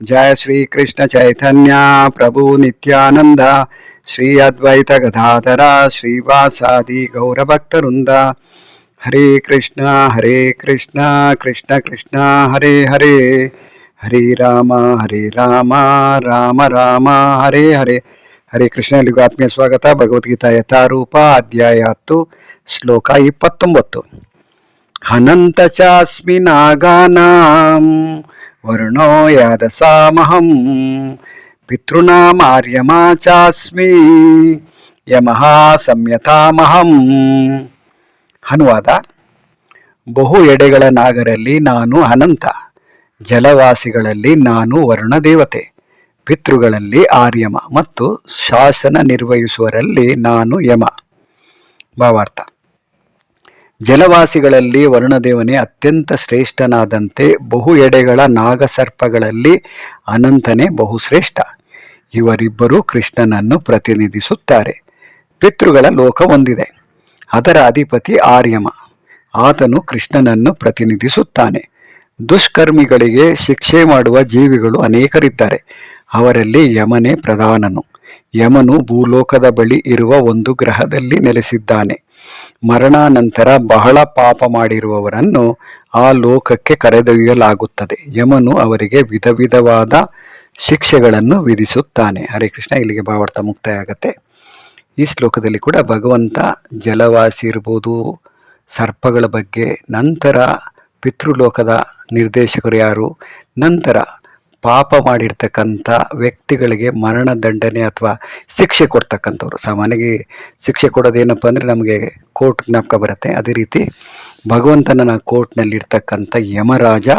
जय श्री कृष्ण चैतन्य प्रभु नित्यानंद श्री अद्वैत गदाधर श्रीवासादि गौरभक्तवृंद हरे कृष्ण हरे कृष्ण कृष्ण कृष्ण हरे हरे ಹರೇ ರಾಮ ಹರೇ ರಾಮ ರಾಮ ರಾಮ ಹರೇ ಹರೇ ಹರೇ ಕೃಷ್ಣ ಎಲ್ಲಿಗೂ ಆತ್ಮೀಯ ಸ್ವಾಗತ ಭಗವದ್ಗೀತಾ ಯಥಾರೂಪ ಅಧ್ಯಾಯ ಹತ್ತು ಶ್ಲೋಕ ಇಪ್ಪತ್ತೊಂಬತ್ತು ಅನಂತ ಚಾಸ್ಮಿ ನಾಗಾನಾಂ ವರ್ಣೋ ಯಾದಸಾಮಹಂ ಪಿತೃನಾಮಾರ್ಯಮಾ ಚಾಸ್ಮಿ ಯಮಃ ಸಂಯತಾಮಹಂ ಅನುವಾದ ಬಹು ಎಡೆಗಳ ನಾಗರಲ್ಲಿ ನಾನು ಅನಂತ, ಜಲವಾಸಿಗಳಲ್ಲಿ ನಾನು ವರುಣದೇವತೆ, ಪಿತೃಗಳಲ್ಲಿ ಆರ್ಯಮ ಮತ್ತು ಶಾಸನ ನಿರ್ವಹಿಸುವರಲ್ಲಿ ನಾನು ಯಮ. ಭಾವಾರ್ಥ ಜಲವಾಸಿಗಳಲ್ಲಿ ವರುಣದೇವನೇ ಅತ್ಯಂತ ಶ್ರೇಷ್ಠನಾದಂತೆ ಬಹು ಎಡೆಗಳ ನಾಗಸರ್ಪಗಳಲ್ಲಿ ಅನಂತನೇ ಬಹುಶ್ರೇಷ್ಠ ಇವರಿಬ್ಬರೂ ಕೃಷ್ಣನನ್ನು ಪ್ರತಿನಿಧಿಸುತ್ತಾರೆ. ಪಿತೃಗಳ ಲೋಕ ಹೊಂದಿದೆ. ಅದರ ಅಧಿಪತಿ ಆರ್ಯಮ. ಆತನು ಕೃಷ್ಣನನ್ನು ಪ್ರತಿನಿಧಿಸುತ್ತಾನೆ. ದುಷ್ಕರ್ಮಿಗಳಿಗೆ ಶಿಕ್ಷೆ ಮಾಡುವ ಜೀವಿಗಳು ಅನೇಕರಿದ್ದಾರೆ. ಅವರಲ್ಲಿ ಯಮನೇ ಪ್ರಧಾನನು. ಯಮನು ಭೂಲೋಕದ ಬಳಿ ಇರುವ ಒಂದು ಗ್ರಹದಲ್ಲಿ ನೆಲೆಸಿದ್ದಾನೆ. ಮರಣಾನಂತರ ಬಹಳ ಪಾಪ ಮಾಡಿರುವವರನ್ನು ಆ ಲೋಕಕ್ಕೆ ಕರೆದೊಯ್ಯಲಾಗುತ್ತದೆ. ಯಮನು ಅವರಿಗೆ ವಿಧ ವಿಧವಾದ ಶಿಕ್ಷೆಗಳನ್ನು ವಿಧಿಸುತ್ತಾನೆ. ಹರೇ ಕೃಷ್ಣ, ಇಲ್ಲಿಗೆ ಭಾವಾರ್ಥ ಮುಕ್ತಾಯ ಆಗತ್ತೆ ಈ ಶ್ಲೋಕದಲ್ಲಿ ಕೂಡ ಭಗವಂತ ಜಲವಾಸಿ ಇರ್ಬೋದು, ಸರ್ಪಗಳ ಬಗ್ಗೆ ನಂತರ ಪಿತೃಲೋಕದ ನಿರ್ದೇಶಕರು ಯಾರು, ನಂತರ ಪಾಪ ಮಾಡಿರ್ತಕ್ಕಂಥ ವ್ಯಕ್ತಿಗಳಿಗೆ ಮರಣ ದಂಡನೆ ಅಥವಾ ಶಿಕ್ಷೆ ಕೊಡ್ತಕ್ಕಂಥವ್ರು. ಸಾಮಾನ್ಯವಾಗಿ ಶಿಕ್ಷೆ ಕೊಡೋದೇನಪ್ಪ ಅಂದರೆ ನಮಗೆ ಕೋರ್ಟ್ ಜ್ಞಾಪಕ ಬರುತ್ತೆ. ಅದೇ ರೀತಿ ಭಗವಂತನ ಕೋರ್ಟ್ನಲ್ಲಿರ್ತಕ್ಕಂಥ ಯಮರಾಜ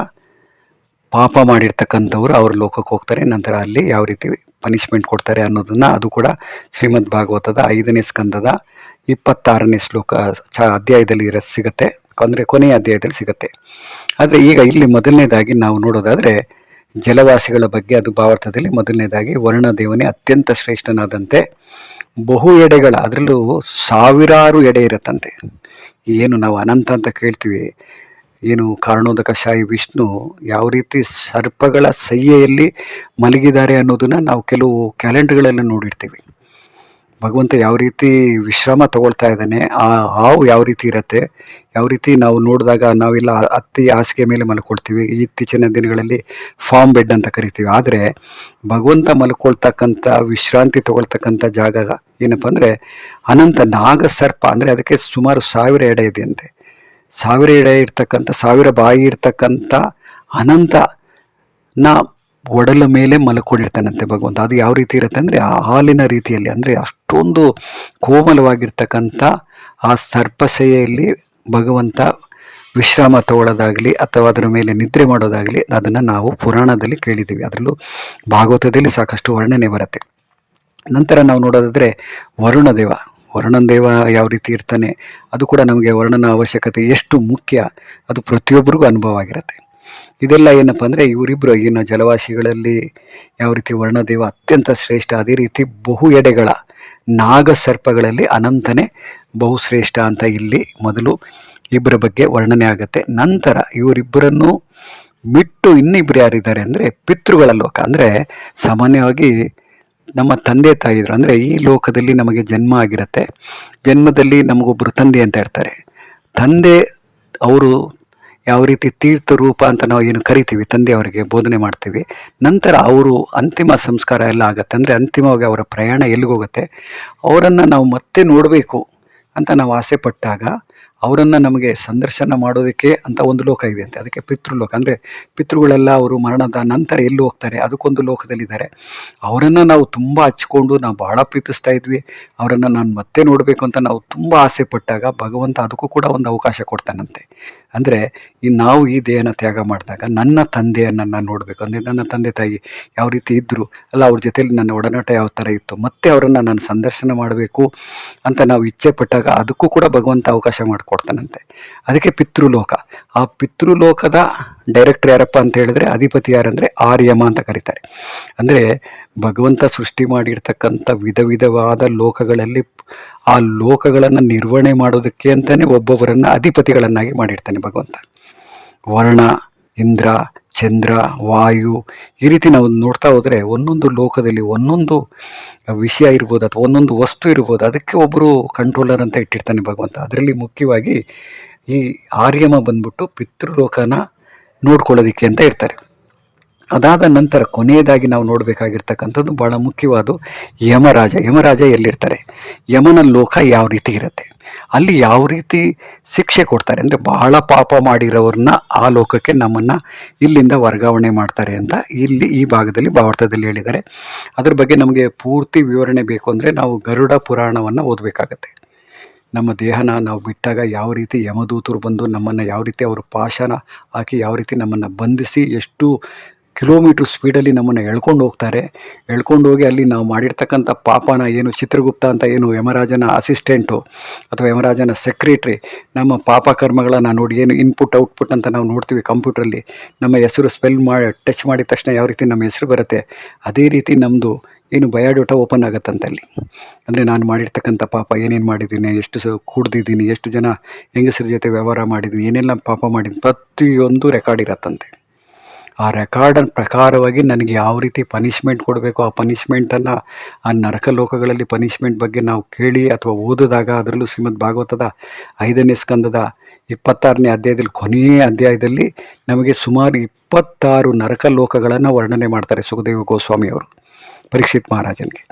ಪಾಪ ಮಾಡಿರ್ತಕ್ಕಂಥವ್ರು ಅವ್ರ ಲೋಕಕ್ಕೆ ಹೋಗ್ತಾರೆ. ನಂತರ ಅಲ್ಲಿ ಯಾವ ರೀತಿ ಪನಿಷ್ಮೆಂಟ್ ಕೊಡ್ತಾರೆ ಅನ್ನೋದನ್ನು ಅದು ಕೂಡ ಶ್ರೀಮದ್ ಭಾಗವತದ ಐದನೇ ಸ್ಕಂದದ ಇಪ್ಪತ್ತಾರನೇ ಶ್ಲೋಕ, ಚ ಅಧ್ಯಾಯದಲ್ಲಿ ಇರ, ಸಿಗುತ್ತೆ. ಅಂದರೆ ಕೊನೆಯ ಅಧ್ಯಾಯದಲ್ಲಿ ಸಿಗುತ್ತೆ. ಆದರೆ ಈಗ ಇಲ್ಲಿ ಮೊದಲನೇದಾಗಿ ನಾವು ನೋಡೋದಾದರೆ ಜಲವಾಸಿಗಳ ಬಗ್ಗೆ ಅದು ಭಾವಾರ್ಥದಲ್ಲಿ ಮೊದಲನೇದಾಗಿ ವರ್ಣದೇವನೇ ಅತ್ಯಂತ ಶ್ರೇಷ್ಠನಾದಂತೆ ಬಹು ಎಡೆಗಳ, ಅದರಲ್ಲೂ ಸಾವಿರಾರು ಎಡೆ ಇರುತ್ತಂತೆ. ಏನು ನಾವು ಅನಂತ ಅಂತ ಕೇಳ್ತೀವಿ. ಏನು ಕಾರಣೋದಕ ಶಾಹಿ ವಿಷ್ಣು ಯಾವ ರೀತಿ ಸರ್ಪಗಳ ಸಯ್ಯೆಯಲ್ಲಿ ಮಲಗಿದ್ದಾರೆ ಅನ್ನೋದನ್ನ ನಾವು ಕೆಲವು ಕ್ಯಾಲೆಂಡರ್ಗಳಲ್ಲಿ ನೋಡಿರ್ತೀವಿ. ಭಗವಂತ ಯಾವ ರೀತಿ ವಿಶ್ರಾಮ ತಗೊಳ್ತಾ ಇದ್ದಾನೆ, ಆ ಹಾವು ಯಾವ ರೀತಿ ಇರುತ್ತೆ, ಯಾವ ರೀತಿ ನಾವು ನೋಡಿದಾಗ ನಾವೆಲ್ಲ ಅತ್ತಿ ಹಾಸಿಗೆ ಮೇಲೆ ಮಲ್ಕೊಳ್ತೀವಿ, ಇತ್ತೀಚಿನ ದಿನಗಳಲ್ಲಿ ಫಾರ್ಮ್ ಬೆಡ್ ಅಂತ ಕರಿತೀವಿ. ಆದರೆ ಭಗವಂತ ಮಲ್ಕೊಳ್ತಕ್ಕಂಥ, ವಿಶ್ರಾಂತಿ ತಗೊಳ್ತಕ್ಕಂಥ ಜಾಗ ಏನಪ್ಪ ಅಂದರೆ ಅನಂತ ನಾಗಸರ್ಪ, ಅಂದರೆ ಅದಕ್ಕೆ ಸುಮಾರು ಸಾವಿರ ಎಡೆ ಇದೆ ಅಂತೆ. ಸಾವಿರ ಎಡೆ ಇರ್ತಕ್ಕಂಥ, ಸಾವಿರ ಬಾಯಿ ಇರ್ತಕ್ಕಂಥ ಅನಂತ ನಾ ಒಡಲ ಮೇಲೆ ಮಲಕೊಂಡಿರ್ತಾನಂತೆ ಭಗವಂತ. ಅದು ಯಾವ ರೀತಿ ಇರುತ್ತೆ ಅಂದರೆ ಆ ಹಾಲಿನ ರೀತಿಯಲ್ಲಿ, ಅಂದರೆ ಅಷ್ಟೊಂದು ಕೋಮಲವಾಗಿರ್ತಕ್ಕಂಥ ಆ ಸರ್ಪಸೆಯಲ್ಲಿ ಭಗವಂತ ವಿಶ್ರಾಮ ತಗೊಳ್ಳೋದಾಗಲಿ ಅಥವಾ ಅದರ ಮೇಲೆ ನಿದ್ರೆ ಮಾಡೋದಾಗಲಿ ಅದನ್ನು ನಾವು ಪುರಾಣದಲ್ಲಿ ಕೇಳಿದ್ದೀವಿ. ಅದರಲ್ಲೂ ಭಾಗವತದಲ್ಲಿ ಸಾಕಷ್ಟು ವರ್ಣನೆ ಬರುತ್ತೆ. ನಂತರ ನಾವು ನೋಡೋದಾದರೆ ವರುಣದೇವ ವರುಣದೇವ ಯಾವ ರೀತಿ ಇರ್ತಾನೆ, ಅದು ಕೂಡ ನಮಗೆ ವರ್ಣನ ಅವಶ್ಯಕತೆ ಎಷ್ಟು ಮುಖ್ಯ, ಅದು ಪ್ರತಿಯೊಬ್ಬರಿಗೂ ಅನುಭವ ಆಗಿರುತ್ತೆ. ಇದೆಲ್ಲ ಏನಪ್ಪ ಅಂದರೆ ಇವರಿಬ್ಬರು ಏನು ಜಲವಾಸಿಗಳಲ್ಲಿ ಯಾವ ರೀತಿ ವರ್ಣದೇವ ಅತ್ಯಂತ ಶ್ರೇಷ್ಠ, ಅದೇ ರೀತಿ ಬಹು ಎಡೆಗಳ ನಾಗಸರ್ಪಗಳಲ್ಲಿ ಅನಂತನೇ ಬಹುಶ್ರೇಷ್ಠ ಅಂತ ಇಲ್ಲಿ ಮೊದಲು ಇಬ್ಬರ ಬಗ್ಗೆ ವರ್ಣನೆ ಆಗುತ್ತೆ. ನಂತರ ಇವರಿಬ್ಬರನ್ನು ಬಿಟ್ಟು ಇನ್ನಿಬ್ಬರು ಯಾರಿದ್ದಾರೆ ಅಂದರೆ ಪಿತೃಗಳ ಲೋಕ. ಅಂದರೆ ಸಾಮಾನ್ಯವಾಗಿ ನಮ್ಮ ತಂದೆ ತಾಯಿದ್ರು ಅಂದರೆ ಈ ಲೋಕದಲ್ಲಿ ನಮಗೆ ಜನ್ಮ ಆಗಿರುತ್ತೆ. ಜನ್ಮದಲ್ಲಿ ನಮಗೊಬ್ಬರು ತಂದೆ ಅಂತ ಇರ್ತಾರೆ ತಂದೆ ಅವರು ಯಾವ ರೀತಿ ತೀರ್ಥ ರೂಪ ಅಂತ ನಾವು ಏನು ಕರಿತೀವಿ ತಂದೆಯವರಿಗೆ ಬೋಧನೆ ಮಾಡ್ತೀವಿ. ನಂತರ ಅವರು ಅಂತಿಮ ಸಂಸ್ಕಾರ ಎಲ್ಲ ಆಗುತ್ತೆ. ಅಂದರೆ ಅಂತಿಮವಾಗಿ ಅವರ ಪ್ರಯಾಣ ಎಲ್ಲಿಗೋಗುತ್ತೆ? ಅವರನ್ನು ನಾವು ಮತ್ತೆ ನೋಡಬೇಕು ಅಂತ ನಾವು ಆಸೆ ಪಟ್ಟಾಗ ಅವರನ್ನು ನಮಗೆ ಸಂದರ್ಶನ ಮಾಡೋದಕ್ಕೆ ಅಂತ ಒಂದು ಲೋಕ ಇದೆ ಅಂತೆ. ಅದಕ್ಕೆ ಪಿತೃಲೋಕ. ಅಂದರೆ ಪಿತೃಗಳೆಲ್ಲ ಅವರು ಮರಣದ ನಂತರ ಎಲ್ಲಿ ಹೋಗ್ತಾರೆ? ಅದಕ್ಕೊಂದು ಲೋಕದಲ್ಲಿದ್ದಾರೆ. ಅವರನ್ನು ನಾವು ತುಂಬ ಹಚ್ಕೊಂಡು ನಾವು ಭಾಳ ಪ್ರೀತಿಸ್ತಾ ಇದ್ವಿ. ಅವರನ್ನು ನಾನು ಮತ್ತೆ ನೋಡಬೇಕು ಅಂತ ನಾವು ತುಂಬ ಆಸೆ ಪಟ್ಟಾಗ ಭಗವಂತ ಅದಕ್ಕೂ ಕೂಡ ಒಂದು ಅವಕಾಶ ಕೊಡ್ತಾನಂತೆ. ಅಂದರೆ ಈ ನಾವು ಈ ದೇಹನ ತ್ಯಾಗ ಮಾಡಿದಾಗ ನನ್ನ ತಂದೆಯನ್ನು ನಾನು ನೋಡಬೇಕು. ಅಂದರೆ ನನ್ನ ತಂದೆ ತಾಯಿ ಯಾವ ರೀತಿ ಇದ್ದರು ಅಲ್ಲ ಅವ್ರ ಜೊತೆಯಲ್ಲಿ ನನ್ನ ಒಡನಾಟ ಯಾವ ಥರ ಇತ್ತು, ಮತ್ತೆ ಅವರನ್ನು ನಾನು ಸಂದರ್ಶನ ಮಾಡಬೇಕು ಅಂತ ನಾವು ಇಚ್ಛೆ ಪಟ್ಟಾಗ ಅದಕ್ಕೂ ಕೂಡ ಭಗವಂತ ಅವಕಾಶ ಮಾಡಿಕೊಡ್ತಾನಂತೆ ಅದಕ್ಕೆ ಪಿತೃಲೋಕ. ಆ ಪಿತೃಲೋಕದ ಡೈರೆಕ್ಟರ್ ಯಾರಪ್ಪ ಅಂತ ಹೇಳಿದ್ರೆ ಅಧಿಪತಿ ಯಾರಂದರೆ ಆರ್ಯಮ ಅಂತ ಕರೀತಾರೆ. ಅಂದರೆ ಭಗವಂತ ಸೃಷ್ಟಿ ಮಾಡಿರ್ತಕ್ಕಂಥ ವಿಧ ವಿಧವಾದ ಲೋಕಗಳಲ್ಲಿ ಆ ಲೋಕಗಳನ್ನು ನಿರ್ವಹಣೆ ಮಾಡೋದಕ್ಕೆ ಅಂತಲೇ ಒಬ್ಬೊಬ್ಬರನ್ನು ಅಧಿಪತಿಗಳನ್ನಾಗಿ ಮಾಡಿರ್ತಾನೆ ಭಗವಂತ. ವರ್ಣ, ಇಂದ್ರ ಚಂದ್ರ, ವಾಯು ಈ ರೀತಿ ನಾವು ನೋಡ್ತಾ ಹೋದರೆ ಒಂದೊಂದು ಲೋಕದಲ್ಲಿ ಒಂದೊಂದು ವಿಷಯ ಇರ್ಬೋದು ಅಥವಾ ಒಂದೊಂದು ವಸ್ತು ಇರ್ಬೋದು, ಅದಕ್ಕೆ ಒಬ್ಬರು ಕಂಟ್ರೋಲರ್ ಅಂತ ಇಟ್ಟಿರ್ತಾನೆ ಭಗವಂತ. ಅದರಲ್ಲಿ ಮುಖ್ಯವಾಗಿ ಈ ಆರ್ಯಮ ಬಂದ್ಬಿಟ್ಟು ಪಿತೃಲೋಕನ ನೋಡ್ಕೊಳ್ಳೋದಿಕ್ಕೆ ಅಂತ ಇರ್ತಾರೆ. ಅದಾದ ನಂತರ ಕೊನೆಯದಾಗಿ ನಾವು ನೋಡಬೇಕಾಗಿರ್ತಕ್ಕಂಥದ್ದು ಭಾಳ ಮುಖ್ಯವಾದ ಯಮರಾಜ. ಯಮರಾಜ ಎಲ್ಲಿರ್ತಾರೆ? ಯಮನ ಲೋಕ ಯಾವ ರೀತಿ ಇರುತ್ತೆ? ಅಲ್ಲಿ ಯಾವ ರೀತಿ ಶಿಕ್ಷೆ ಕೊಡ್ತಾರೆ? ಅಂದರೆ ಬಹಳ ಪಾಪ ಮಾಡಿರೋರನ್ನ ಆ ಲೋಕಕ್ಕೆ ನಮ್ಮನ್ನು ಇಲ್ಲಿಂದ ವರ್ಗಾವಣೆ ಮಾಡ್ತಾರೆ ಅಂತ ಇಲ್ಲಿ ಈ ಭಾಗದಲ್ಲಿ ಭಾವಾರ್ಥದಲ್ಲಿ ಹೇಳಿದ್ದಾರೆ. ಅದ್ರ ಬಗ್ಗೆ ನಮಗೆ ಪೂರ್ತಿ ವಿವರಣೆ ಬೇಕು ಅಂದರೆ ನಾವು ಗರುಡ ಪುರಾಣವನ್ನು ಓದಬೇಕಾಗತ್ತೆ. ನಮ್ಮ ದೇಹನ ನಾವು ಬಿಟ್ಟಾಗ ಯಾವ ರೀತಿ ಯಮದೂತರು ಬಂದು ನಮ್ಮನ್ನು ಯಾವ ರೀತಿ ಅವರು ಪಾಶನ ಹಾಕಿ ಯಾವ ರೀತಿ ನಮ್ಮನ್ನು ಬಂಧಿಸಿ ಎಷ್ಟು ಕಿಲೋಮೀಟ್ರ್ ಸ್ಪೀಡಲ್ಲಿ ನಮ್ಮನ್ನು ಎಳ್ಕೊಂಡು ಹೋಗ್ತಾರೆ. ಎಳ್ಕೊಂಡು ಹೋಗಿ ಅಲ್ಲಿ ನಾವು ಮಾಡಿರ್ತಕ್ಕಂಥ ಪಾಪನ ಏನು ಚಿತ್ರಗುಪ್ತ ಅಂತ ಏನು ಯಮರಾಜನ ಅಸಿಸ್ಟೆಂಟು ಅಥವಾ ಯಮರಾಜನ ಸೆಕ್ರೆಟ್ರಿ ನಮ್ಮ ಪಾಪ ಕರ್ಮಗಳನ್ನು ನೋಡಿ ಏನು ಇನ್ಪುಟ್ ಔಟ್ಪುಟ್ ಅಂತ ನಾವು ನೋಡ್ತೀವಿ ಕಂಪ್ಯೂಟ್ರಲ್ಲಿ ನಮ್ಮ ಹೆಸರು ಸ್ಪೆಲ್ ಮಾಡಿ ಟಚ್ ಮಾಡಿದ ತಕ್ಷಣ ಯಾವ ರೀತಿ ನಮ್ಮ ಹೆಸರು ಬರುತ್ತೆ, ಅದೇ ರೀತಿ ನಮ್ಮದು ಏನು ಬಯೋಡೇಟಾ ಓಪನ್ ಆಗುತ್ತಂತಲ್ಲಿ ಅಂದರೆ ನಾನು ಮಾಡಿರ್ತಕ್ಕಂಥ ಪಾಪ, ಏನೇನು ಮಾಡಿದ್ದೀನಿ, ಎಷ್ಟು ಸ, ಕುಡ್ದಿದ್ದೀನಿ, ಎಷ್ಟು ಜನ ಹೆಂಗಸರ ಜೊತೆ ವ್ಯವಹಾರ ಮಾಡಿದ್ದೀನಿ ಏನೆಲ್ಲ ಪಾಪ ಮಾಡಿದ್ದೀನಿ ಪ್ರತಿಯೊಂದು ರೆಕಾರ್ಡ್ ಇರತ್ತಂತೆ. ಆ ರೆಕಾರ್ಡನ್ ಪ್ರಕಾರವಾಗಿ ನನಗೆ ಯಾವ ರೀತಿ ಪನಿಷ್ಮೆಂಟ್ ಕೊಡಬೇಕು, ಆ ಪನಿಷ್ಮೆಂಟನ್ನು ಆ ನರಕ ಲೋಕಗಳಲ್ಲಿ ಪನಿಷ್ಮೆಂಟ್ ಬಗ್ಗೆ ನಾವು ಕೇಳಿ ಅಥವಾ ಓದಿದಾಗ ಅದರಲ್ಲೂ ಶ್ರೀಮದ್ ಭಾಗವತದ ಐದನೇ ಸ್ಕಂದದ ಇಪ್ಪತ್ತಾರನೇ ಅಧ್ಯಾಯದಲ್ಲಿ ಕೊನೆಯ ಅಧ್ಯಾಯದಲ್ಲಿ ನಮಗೆ ಸುಮಾರು ಇಪ್ಪತ್ತಾರು ನರಕ ಲೋಕಗಳನ್ನು ವರ್ಣನೆ ಮಾಡ್ತಾರೆ ಸುಖದೇವ ಗೋಸ್ವಾಮಿಯವರು, ಪರೀಕ್ಷಿತ್ ಮಹಾರಾಜನಿಗೆ.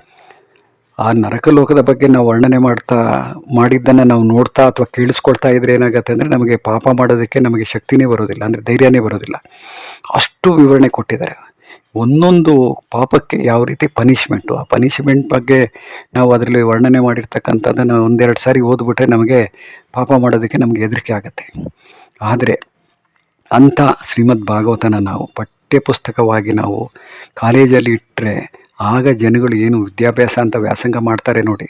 ಆ ನರಕಲೋಕದ ಬಗ್ಗೆ ನಾವು ವರ್ಣನೆ ಮಾಡ್ತಾ, ಮಾಡಿದ್ದನ್ನು ನಾವು ನೋಡ್ತಾ ಅಥವಾ ಕೇಳಿಸ್ಕೊಳ್ತಾ ಇದ್ರೆ ಏನಾಗುತ್ತೆ ಅಂದರೆ ನಮಗೆ ಪಾಪ ಮಾಡೋದಕ್ಕೆ ನಮಗೆ ಶಕ್ತಿನೇ ಬರೋದಿಲ್ಲ, ಅಂದರೆ ಧೈರ್ಯನೇ ಬರೋದಿಲ್ಲ. ಅಷ್ಟು ವಿವರಣೆ ಕೊಟ್ಟಿದ್ದಾರೆ. ಒಂದೊಂದು ಪಾಪಕ್ಕೆ ಯಾವ ರೀತಿ ಪನಿಷ್ಮೆಂಟು ಆ ಪನಿಷ್ಮೆಂಟ್ ಬಗ್ಗೆ ನಾವು ಅದರಲ್ಲಿ ವರ್ಣನೆ ಮಾಡಿರ್ತಕ್ಕಂಥದ್ದನ್ನು ಒಂದೆರಡು ಸಾರಿ ಓದ್ಬಿಟ್ರೆ ನಮಗೆ ಪಾಪ ಮಾಡೋದಕ್ಕೆ ನಮಗೆ ಹೆದರಿಕೆ ಆಗುತ್ತೆ. ಆದರೆ ಅಂಥ ಶ್ರೀಮದ್ ಭಾಗವತನ ನಾವು ಪಠ್ಯಪುಸ್ತಕವಾಗಿ ನಾವು ಕಾಲೇಜಲ್ಲಿ ಇಟ್ಟರೆ ಆಗ ಜನಗಳು ಏನು ವಿದ್ಯಾಭ್ಯಾಸ ಅಂತ ವ್ಯಾಸಂಗ ಮಾಡ್ತಾರೆ ನೋಡಿ.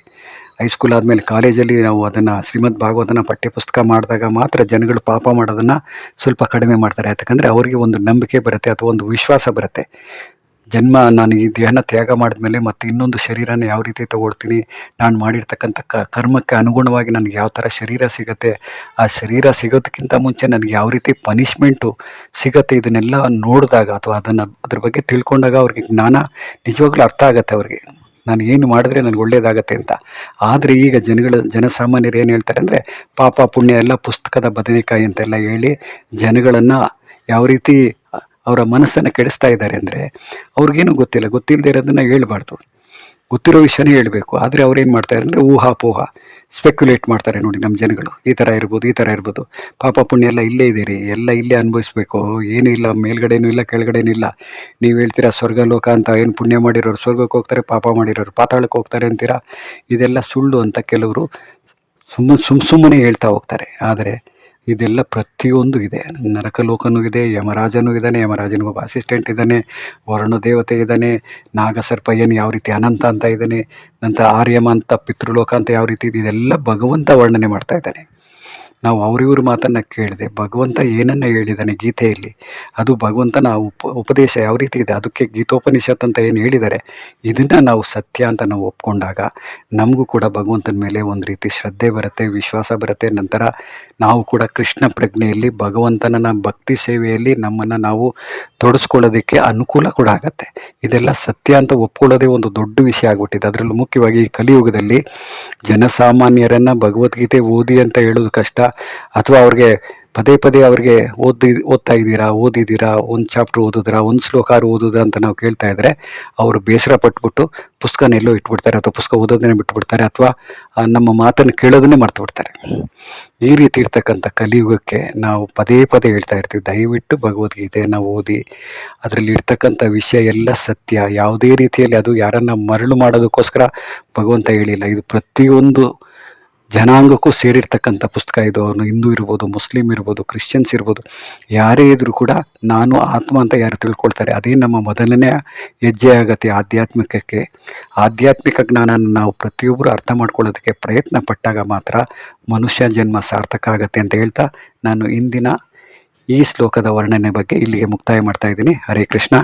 ಹೈಸ್ಕೂಲ್ ಆದಮೇಲೆ ಕಾಲೇಜಲ್ಲಿ ನಾವು ಅದನ್ನು ಶ್ರೀಮದ್ ಭಾಗವತನ ಪಠ್ಯಪುಸ್ತಕ ಮಾಡಿದಾಗ ಮಾತ್ರ ಜನಗಳು ಪಾಪ ಮಾಡೋದನ್ನು ಸ್ವಲ್ಪ ಕಡಿಮೆ ಮಾಡ್ತಾರೆ. ಯಾಕಂದರೆ ಅವರಿಗೆ ಒಂದು ನಂಬಿಕೆ ಬರುತ್ತೆ ಅಥವಾ ಒಂದು ವಿಶ್ವಾಸ ಬರುತ್ತೆ. ಜನ್ಮ ನಾನು ಈ ದೇಹನ ತ್ಯಾಗ ಮಾಡಿದ ಮೇಲೆ ಮತ್ತು ಇನ್ನೊಂದು ಶರೀರನ ಯಾವ ರೀತಿ ತಗೊಳ್ತೀನಿ? ನಾನು ಮಾಡಿರ್ತಕ್ಕಂಥ ಕ, ಕರ್ಮಕ್ಕೆ ಅನುಗುಣವಾಗಿ ನನಗೆ ಯಾವ ಥರ ಶರೀರ ಸಿಗುತ್ತೆ? ಆ ಶರೀರ ಸಿಗೋದಕ್ಕಿಂತ ಮುಂಚೆ ನನಗೆ ಯಾವ ರೀತಿ ಪನಿಷ್ಮೆಂಟು ಸಿಗುತ್ತೆ? ಇದನ್ನೆಲ್ಲ ನೋಡಿದಾಗ ಅಥವಾ ಅದನ್ನು ಅದ್ರ ಬಗ್ಗೆ ತಿಳ್ಕೊಂಡಾಗ ಅವ್ರಿಗೆ ಜ್ಞಾನ ನಿಜವಾಗ್ಲೂ ಅರ್ಥ ಆಗುತ್ತೆ ಅವ್ರಿಗೆ. ನಾನು ಏನು ಮಾಡಿದ್ರೆ ನನಗೆ ಒಳ್ಳೇದಾಗತ್ತೆ ಅಂತ. ಆದರೆ ಈಗ ಜನಗಳ, ಜನಸಾಮಾನ್ಯರು ಏನು ಹೇಳ್ತಾರೆ ಅಂದರೆ, ಪಾಪ ಪುಣ್ಯ ಎಲ್ಲ ಪುಸ್ತಕದ ಬದನೆಕಾಯಿ ಅಂತೆಲ್ಲ ಹೇಳಿ ಜನಗಳನ್ನು ಯಾವ ರೀತಿ ಅವರ ಮನಸ್ಸನ್ನು ಕೆಡಿಸ್ತಾ ಇದ್ದಾರೆ ಅಂದರೆ ಅವ್ರಿಗೇನು ಗೊತ್ತಿಲ್ಲ ಗೊತ್ತಿಲ್ಲದೆ ಇರೋದನ್ನು ಹೇಳ್ಬಾರ್ದು. ಗೊತ್ತಿರೋ ವಿಷಯನೇ ಹೇಳಬೇಕು. ಆದರೆ ಅವ್ರೇನು ಮಾಡ್ತಾರೆ ಅಂದರೆ ಊಹಾಪೋಹ ಸ್ಪೆಕ್ಯುಲೇಟ್ ಮಾಡ್ತಾರೆ ನೋಡಿ ನಮ್ಮ ಜನಗಳು. ಈ ಥರ ಇರ್ಬೋದು, ಈ ಥರ ಇರ್ಬೋದು. ಪಾಪ ಪುಣ್ಯ ಎಲ್ಲ ಇಲ್ಲೇ ಇದ್ದೀರಿ. ಎಲ್ಲ ಇಲ್ಲೇ ಅನುಭವಿಸ್ಬೇಕು. ಏನೂ ಇಲ್ಲ, ಮೇಲ್ಗಡೆನೂ ಇಲ್ಲ, ಕೆಳಗಡೆನೂ ಇಲ್ಲ. ನೀವು ಹೇಳ್ತೀರಾ ಸ್ವರ್ಗ ಲೋಕ ಅಂತ ಏನು ಪುಣ್ಯ ಮಾಡಿರೋರು ಸ್ವರ್ಗಕ್ಕೆ ಹೋಗ್ತಾರೆ, ಪಾಪ ಮಾಡಿರೋರು ಪಾತಾಳಕ್ಕೆ ಹೋಗ್ತಾರೆ ಅಂತೀರಾ? ಇದೆಲ್ಲ ಸುಳ್ಳು ಅಂತ ಕೆಲವರು ಸುಮ್ಮ ಸುಮ್ಮ ಸುಮ್ಮನೆ ಹೇಳ್ತಾ ಹೋಗ್ತಾರೆ. ಆದರೆ ಇದೆಲ್ಲ ಪ್ರತಿಯೊಂದು ಇದೆ. ನರಕಲೋಕನೂ ಇದೆ, ಯಮರಾಜನೂ ಇದ್ದಾನೆ ಯಮರಾಜನಿಗೆ ಒಬ್ಬ ಅಸಿಸ್ಟೆಂಟ್ ಇದ್ದಾನೆ, ವರುಣ ದೇವತೆ ಇದ್ದಾನೆ ನಾಗಸರ್ಪ ಯಾವ ರೀತಿ ಅನಂತ ಅಂತ ಇದ್ದಾನೆ, ನಂತರ ಆರ್ಯಮ ಅಂತ, ಪಿತೃಲೋಕ ಅಂತ ಯಾವ ರೀತಿ ಇದೆ, ಇದೆಲ್ಲ ಭಗವಂತ ವರ್ಣನೆ ಮಾಡ್ತಾ ಇದ್ದಾನೆ. ನಾವು ಅವರಿವ್ರ ಮಾತನ್ನು ಕೇಳಿದೆ, ಭಗವಂತ ಏನನ್ನು ಹೇಳಿದ್ದಾನೆ ಗೀತೆಯಲ್ಲಿ? ಅದು ಭಗವಂತನ ಉಪ, ಉಪದೇಶ ಯಾವ ರೀತಿ ಇದೆ? ಅದಕ್ಕೆ ಗೀತೋಪನಿಷತ್ ಅಂತ ಏನು ಹೇಳಿದ್ದಾರೆ ಇದನ್ನು ನಾವು ಸತ್ಯ ಅಂತ ನಾವು ಒಪ್ಕೊಂಡಾಗ ನಮಗೂ ಕೂಡ ಭಗವಂತನ ಮೇಲೆ ಒಂದು ರೀತಿ ಶ್ರದ್ಧೆ ಬರುತ್ತೆ, ವಿಶ್ವಾಸ ಬರುತ್ತೆ. ನಂತರ ನಾವು ಕೂಡ ಕೃಷ್ಣ ಪ್ರಜ್ಞೆಯಲ್ಲಿ ಭಗವಂತನ ಭಕ್ತಿ ಸೇವೆಯಲ್ಲಿ ನಮ್ಮನ್ನು ನಾವು ತೊಡಸ್ಕೊಳ್ಳೋದಕ್ಕೆ ಅನುಕೂಲ ಕೂಡ ಆಗುತ್ತೆ. ಇದೆಲ್ಲ ಸತ್ಯ ಅಂತ ಒಪ್ಕೊಳ್ಳೋದೇ ಒಂದು ದೊಡ್ಡ ವಿಷಯ ಆಗ್ಬಿಟ್ಟಿದೆ. ಅದರಲ್ಲೂ ಮುಖ್ಯವಾಗಿ ಈ ಕಲಿಯುಗದಲ್ಲಿ ಜನಸಾಮಾನ್ಯರನ್ನು ಭಗವದ್ಗೀತೆ ಓದಿ ಅಂತ ಹೇಳೋದು ಕಷ್ಟ. ಅಥವಾ ಅವ್ರಿಗೆ ಪದೇ ಪದೇ ಅವ್ರಿಗೆ ಓದಿ, ಓದ್ತಾ ಇದ್ದೀರಾ, ಓದಿದ್ದೀರಾ, ಒಂದು ಚಾಪ್ಟರ್ ಓದಿದ್ರಾ, ಒಂದು ಶ್ಲೋಕ ಓದಿದ್ರಾ ಅಂತ ನಾವು ಕೇಳ್ತಾ ಇದ್ದರೆ ಅವರು ಬೇಸರ ಪಟ್ಬಿಟ್ಟು ಪುಸ್ತಕನ ಎಲ್ಲೋ ಇಟ್ಬಿಡ್ತಾರೆ ಅಥವಾ ಪುಸ್ತಕ ಓದೋದನ್ನೇ ಬಿಟ್ಬಿಡ್ತಾರೆ ಅಥವಾ ನಮ್ಮ ಮಾತನ್ನು ಕೇಳೋದನ್ನೇ ಮರ್ತು ಬಿಡ್ತಾರೆ ಈ ರೀತಿ ಇರ್ತಕ್ಕಂಥ ಕಲಿಯುಗಕ್ಕೆ ನಾವು ಪದೇ ಪದೇ ಹೇಳ್ತಾ ಇರ್ತೀವಿ. ದಯವಿಟ್ಟು ಭಗವದ್ಗೀತೆಯನ್ನು ಓದಿ, ಅದರಲ್ಲಿ ಇರ್ತಕ್ಕಂಥ ವಿಷಯ ಎಲ್ಲ ಸತ್ಯ. ಯಾವುದೇ ರೀತಿಯಲ್ಲಿ ಅದು ಯಾರನ್ನ ಮರಳು ಮಾಡೋದಕ್ಕೋಸ್ಕರ ಭಗವಂತ ಹೇಳಿಲ್ಲ. ಇದು ಪ್ರತಿಯೊಂದು ಜನಾಂಗಕ್ಕೂ ಸೇರಿರ್ತಕ್ಕಂಥ ಪುಸ್ತಕ ಇದು. ಅವನು ಹಿಂದೂ ಇರ್ಬೋದು, ಮುಸ್ಲಿಂ ಇರ್ಬೋದು, ಕ್ರಿಶ್ಚಿಯನ್ಸ್ ಇರ್ಬೋದು, ಯಾರೇ ಇದ್ರೂ ಕೂಡ ನಾನು ಆತ್ಮ ಅಂತ ಯಾರು ತಿಳ್ಕೊಳ್ತಾರೆ, ಅದೇ ನಮ್ಮ ಮೊದಲನೇ ಹೆಜ್ಜೆ ಆಗತ್ತೆ ಆಧ್ಯಾತ್ಮಿಕಕ್ಕೆ. ಆಧ್ಯಾತ್ಮಿಕ ಜ್ಞಾನನ ನಾವು ಪ್ರತಿಯೊಬ್ಬರು ಅರ್ಥ ಮಾಡ್ಕೊಳ್ಳೋದಕ್ಕೆ ಪ್ರಯತ್ನ ಪಟ್ಟಾಗ ಮಾತ್ರ ಮನುಷ್ಯ ಜನ್ಮ ಸಾರ್ಥಕ ಆಗತ್ತೆ ಅಂತ ಹೇಳ್ತಾ ನಾನು ಇಂದಿನ ಈ ಶ್ಲೋಕದ ವರ್ಣನೆ ಬಗ್ಗೆ ಇಲ್ಲಿಗೆ ಮುಕ್ತಾಯ ಮಾಡ್ತಾ ಇದ್ದೀನಿ. ಹರೇ ಕೃಷ್ಣ.